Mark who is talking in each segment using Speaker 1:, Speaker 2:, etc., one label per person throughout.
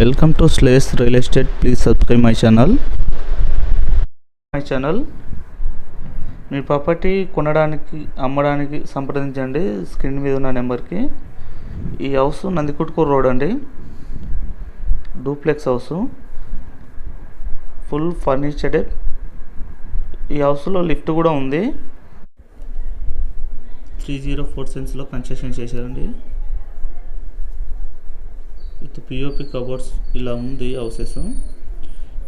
Speaker 1: Welcome to slace real estate please subscribe my channel my channel me property కొనడానికి అమ్మడానికి సంప్రదించండి. Screen మీద ఉన్న నెంబర్కి. ఈ హౌస్ నందికుట్కూర్ రోడ్ అండి. డూప్లెక్స్ హౌస్ ఫుల్ ఫర్నిచర్డ్ ఈ హౌస్లో లిఫ్ట్ కూడా ఉంది. త్రీ జీరో ఫోర్ సెన్స్లో కన్స్ట్రక్షన్ చేశారండి. పిఓపి కబోర్డ్స్ ఇలా ఉంది హౌసెస్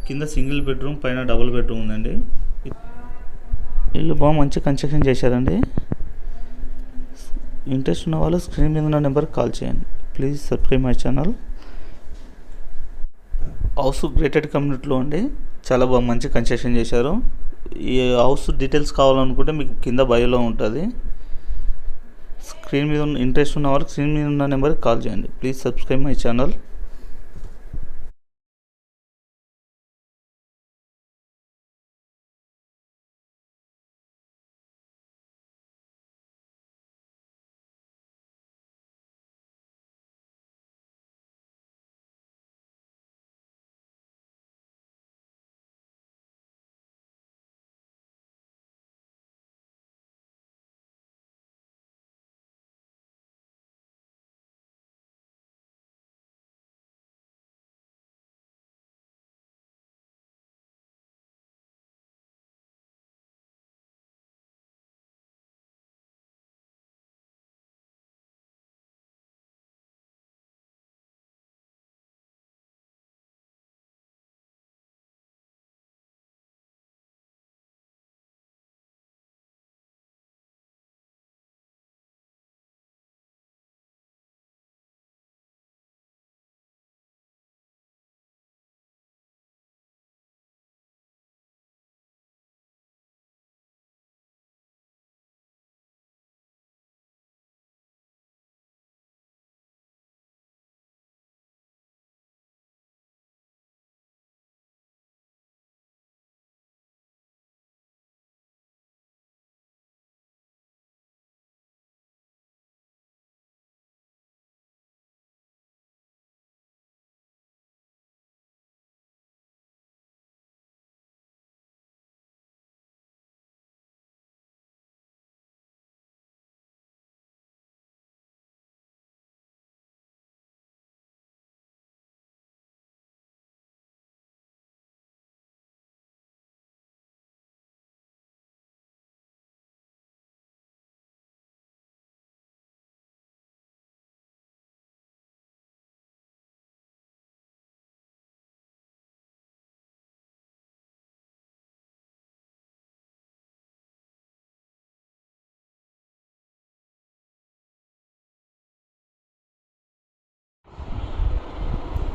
Speaker 1: కింద సింగిల్ బెడ్రూమ్ పైన డబుల్ బెడ్రూమ్ ఉందండి. ఇల్లు బాగా మంచి కన్స్ట్రక్షన్ చేశారండి. ఇంట్రెస్ట్ ఉన్న వాళ్ళు స్క్రీన్ మీద ఉన్న నెంబర్కి కాల్ చేయండి. Please subscribe my channel. House gated కమ్యూనిటీలో అండి. చాలా బాగా మంచి కన్స్ట్రక్షన్ చేశారు. ఈ హౌస్ డీటెయిల్స్ కావాలనుకుంటే మీకు కింద బయోలో ఉంటుంది. స్క్రీన్ మీద ఉన్న ఇంట్రెస్ట్ ఉన్న వాళ్ళకి స్క్రీన్ మీద ఉన్న నెంబర్కి కాల్ చేయండి. Please subscribe my channel.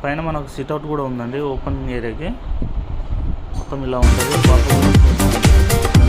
Speaker 1: పైన మనకు సిట్అవుట్ కూడా ఉందండి ఓపెన్ ఏరియాకి మొత్తం ఇలా ఉంటుంది